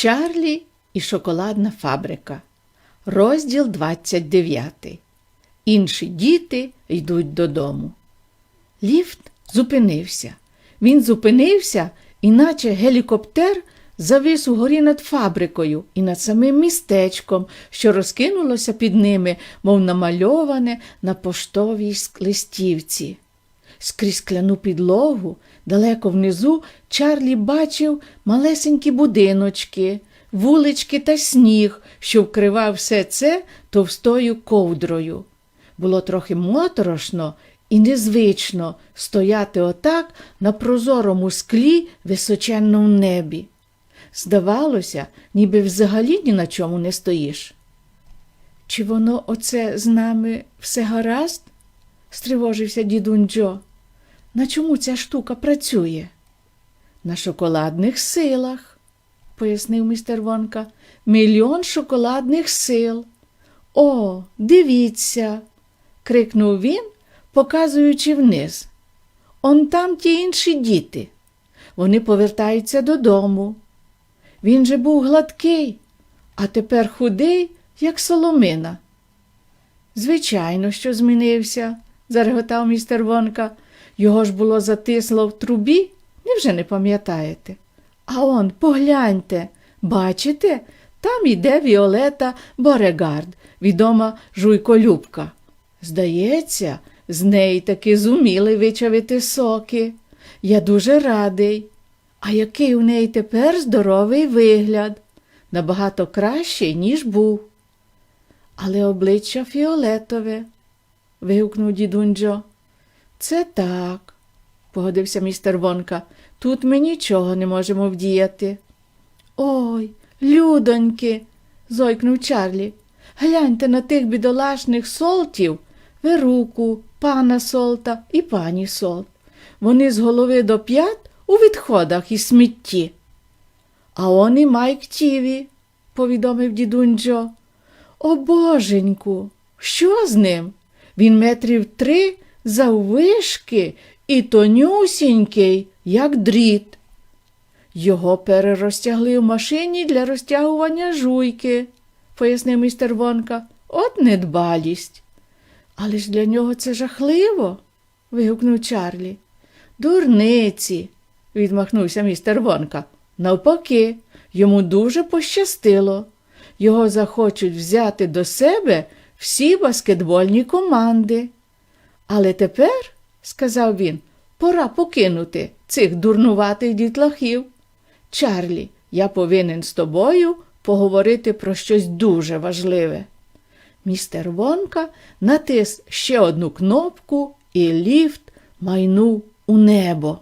Чарлі і шоколадна фабрика. Розділ 29. Інші діти йдуть додому. Ліфт зупинився. Він зупинився, іначе гелікоптер завис угорі над фабрикою і над самим містечком, що розкинулося під ними, мов намальоване на поштовій листівці. Скрізь скляну підлогу, далеко внизу, Чарлі бачив малесенькі будиночки, вулички та сніг, що вкривав все це товстою ковдрою. Було трохи моторошно і незвично стояти отак на прозорому склі височенному небі. Здавалося, ніби взагалі ні на чому не стоїш. Чи воно оце з нами все гаразд? стривожився дідунь Джо. На чому ця штука працює? На шоколадних силах, пояснив містер Вонка. Мільйон шоколадних сил. О, дивіться. крикнув він, показуючи вниз. Он там ті інші діти. Вони повертаються додому. Він же був гладкий, а тепер худий, як соломина. Звичайно, що змінився, зареготав містер Вонка. Його ж було затисло в трубі, невже не пам'ятаєте? А он, погляньте, бачите, там іде Віолета Борегард, відома жуйколюбка. Здається, з неї таки зуміли вичавити соки. Я дуже радий. А який у неї тепер здоровий вигляд, набагато кращий, ніж був. Але обличчя фіолетове, вигукнув дідунь Джо. Це так, погодився містер Вонка. Тут ми нічого не можемо вдіяти. Ой, людоньки, зойкнув Чарлі. Гляньте на тих бідолашних солтів, Веруку, пана Солта і пані Солт. Вони з голови до п'ят у відходах і смітті. А он і Майк Тіві, повідомив дідунь. О, боженьку, що з ним? Він метрів три заввишки і тонюсінький, як дріт. Його перерозтягли в машині для розтягування жуйки, пояснив містер Вонка. От недбалість. Але ж для нього це жахливо. вигукнув Чарлі. Дурниці, відмахнувся містер Вонка. Навпаки, йому дуже пощастило. Його захочуть взяти до себе всі баскетбольні команди. Але тепер, сказав він, пора покинути цих дурнуватих дітлахів. Чарлі, я повинен з тобою поговорити про щось дуже важливе. Містер Вонка натис ще одну кнопку, і ліфт майнув у небо.